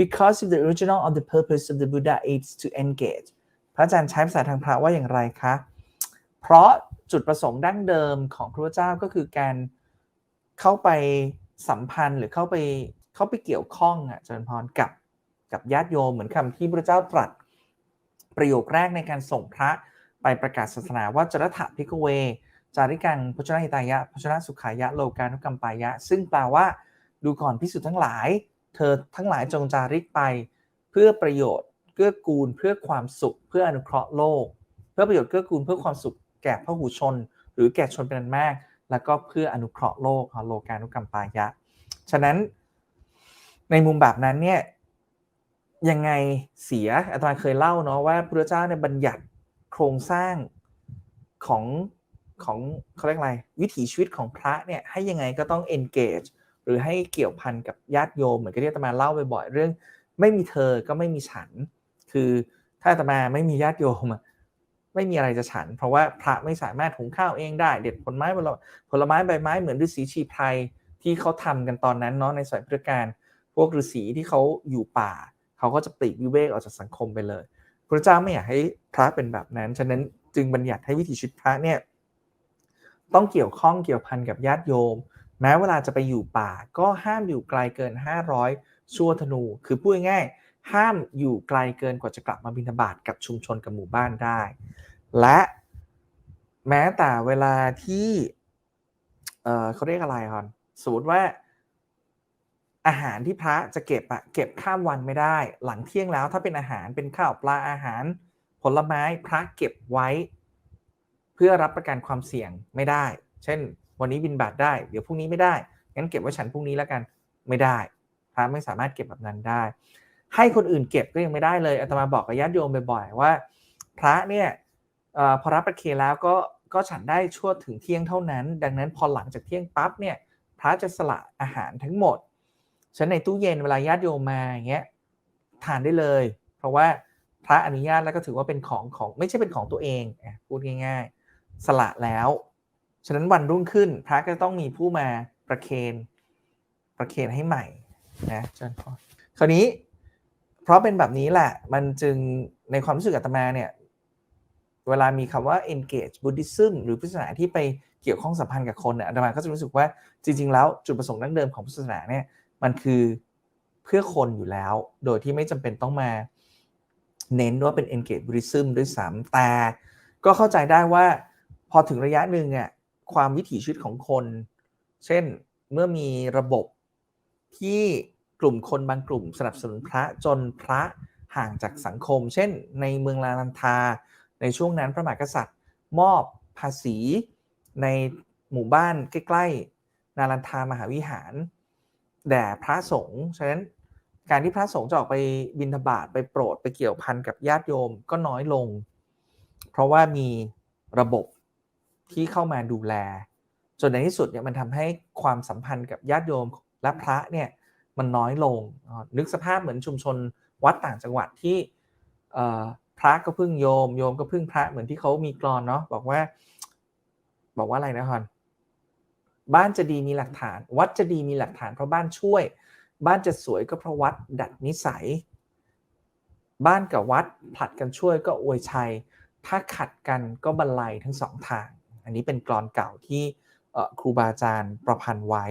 because if the original of the purpose of the Buddha is to engage พระอาจารย์ใช้ภาษาทางพระว่าอย่างไรคะ เพราะจุดประสงค์ดั้งเดิมของพระเจ้าก็คือการเข้าไปสัมพันธ์หรือเข้าไปเข้าไปเกี่ยวข้องอะเจริญพรกับกับญาติโยมเหมือนคำที่พระเจ้าตรัสประโยคแรกในการส่งพระไปประกาศศาสนาว่าจรถะพิกเว จาริกังพชนะหิตายะพชนะสุขายะโลกานุกรรมปายะ ซึ่งแปลว่าดูก่อนพิสุทธ์ทั้งหลาย เธอทั้งหลายจงจาริกไป เพื่อประโยชน์เกื้อกูลเพื่อความสุข เพื่ออนุเคราะห์โลก เพื่อประโยชน์เกื้อกูลเพื่อความสุขแก่พหูชน หรือแก่ชนเป็นอันมาก แล้วก็เพื่ออนุเคราะห์โลกโลกานุกรรมปายะ ฉะนั้นในมุมแบบนั้นเนี่ยยังไงเสียอาจารย์เคยเล่าเนาะว่าพระเจ้าเนี่ยบัญญัติโครงสร้างของของเขาเรียกอะไรวิถีชีวิตของพระเนี่ยให้ยังไงก็ต้อง engage หรือให้เกี่ยวพันกับญาติโยมเหมือนกับที่อาตมาเล่าบ่อยๆเรื่อง ไม่มีเธอก็ไม่มีฉัน คือถ้าอาตมาไม่มีญาติโยมไม่มีอะไรจะฉัน เพราะว่าพระไม่สามารถหุงข้าวเองได้ เด็ดผลไม้ผลผลไม้ใบไม้เหมือนฤาษีชีไพรที่เขาทำกันตอนนั้นเนาะในสมัยพุทธกาลพวกฤาษีที่เขาอยู่ป่า เขาก็จะปลีกวิเวกออกจากสังคมไปเลยพระเจ้าไม่อยากให้พระเป็นแบบนั้น ฉะนั้นจึงบัญญัติให้วิถีชีวิตพระเนี่ยต้องเกี่ยวข้องเกี่ยวพันกับญาติโยม แม้เวลาจะไปอยู่ป่าก็ห้ามอยู่ไกลเกิน 500 ชั่วธนู คือพูดง่ายๆห้ามอยู่ไกลเกินกว่าจะกลับมาบิณฑบาตกับชุมชนกับหมู่บ้านได้ และแม้แต่เวลาที่เอ่อเขาเรียกอะไรครับสมมติว่าอาหารที่พระจะเก็บอะเก็บข้ามวันไม่ได้ หลังเที่ยงแล้วถ้าเป็นอาหารเป็นข้าวปลาอาหาร ผลไม้พระเก็บไว้ เพื่อรับประกันความเสี่ยงไม่ได้ เช่น วันนี้บินบาตได้เดี๋ยวพรุ่งนี้ไม่ได้งั้นเก็บไว้ฉันพรุ่งนี้แล้วกันไม่ได้พระไม่สามารถเก็บแบบนั้นได้ ให้คนอื่นเก็บก็ยังไม่ได้เลยอาตมาบอกกับญาติโยมบ่อยๆว่า พระเนี่ยอพอรับประเคนแล้วก็ก็ฉันได้ชั่วถึงเที่ยงเท่านั้น ดังนั้นพอหลังจากเที่ยงปั๊บเนี่ยพระจะสละอาหารทั้งหมดฉันในตู้เย็นเวลาญาติโยมมาอย่างเงี้ยทานได้เลย เพราะว่าพระอนุญาตแล้วก็ถือว่าเป็นของของไม่ใช่เป็นของตัวเองพูดง่าย ๆ สละแล้ว ฉะนั้นวันรุ่งขึ้นพระก็ต้องมีผู้มาประเคนประเคนให้ใหม่นะเจ้าพ่อคราวนี้เพราะเป็นแบบนี้แหละ มันจึงในความรู้สึกอาตมาเนี่ย เวลามีคำว่า engage Buddhism หรือพุทธศาสนาที่ไปเกี่ยวข้องสัมพันธ์กับคนเนี่ยอาตมาก็จะรู้สึกว่าจริง ๆ แล้วจุดประสงค์ดั้งเดิมของพุทธศาสนาเนี่ยมันคือเพื่อคนอยู่แล้ว โดยที่ไม่จำเป็นต้องมาเน้นว่าเป็น engage Buddhism ด้วยซ้ำแต่ก็เข้าใจได้ว่าพอถึงระยะหนึ่งอะ ความวิถีชีวิตของคน เช่นเมื่อมีระบบที่กลุ่มคนบางกลุ่มสนับสนุนพระจนพระห่างจากสังคม เช่น ในเมืองลาลันทา ในช่วงนั้นพระมหากษัตริย์ มอบภาษีในหมู่บ้านใกล้ๆนาลันทามหาวิหารแด่พระสงฆ์ฉะนั้นการที่พระสงฆ์จะออกไปบิณฑบาตไปโปรดไปเกี่ยวพันกับญาติโยมก็น้อยลง เพราะว่ามีระบบ ที่เข้ามาดูแล จนในที่สุดเนี่ยมันทำให้ความสัมพันธ์กับญาติโยมและพระเนี่ยมันน้อยลง นึกสภาพเหมือนชุมชนวัดต่างจังหวัดที่พระก็พึ่งโยม โยมก็พึ่งพระเหมือนที่เขามีกรอนเนาะบอกว่า บอกว่าอะไรนะฮอนบ้านจะดีมีหลักฐาน วัดจะดีมีหลักฐานเพราะบ้านช่วย บ้านจะสวยก็เพราะวัดดัดนิสัย บ้านกับวัดผลัดกันช่วยก็อวยชัย ถ้าขัดกันก็บรรลัยทั้งสองทาง อันนี้เป็นกรอนเก่าที่ครูบาอาจารย์ประพันธ์ไว้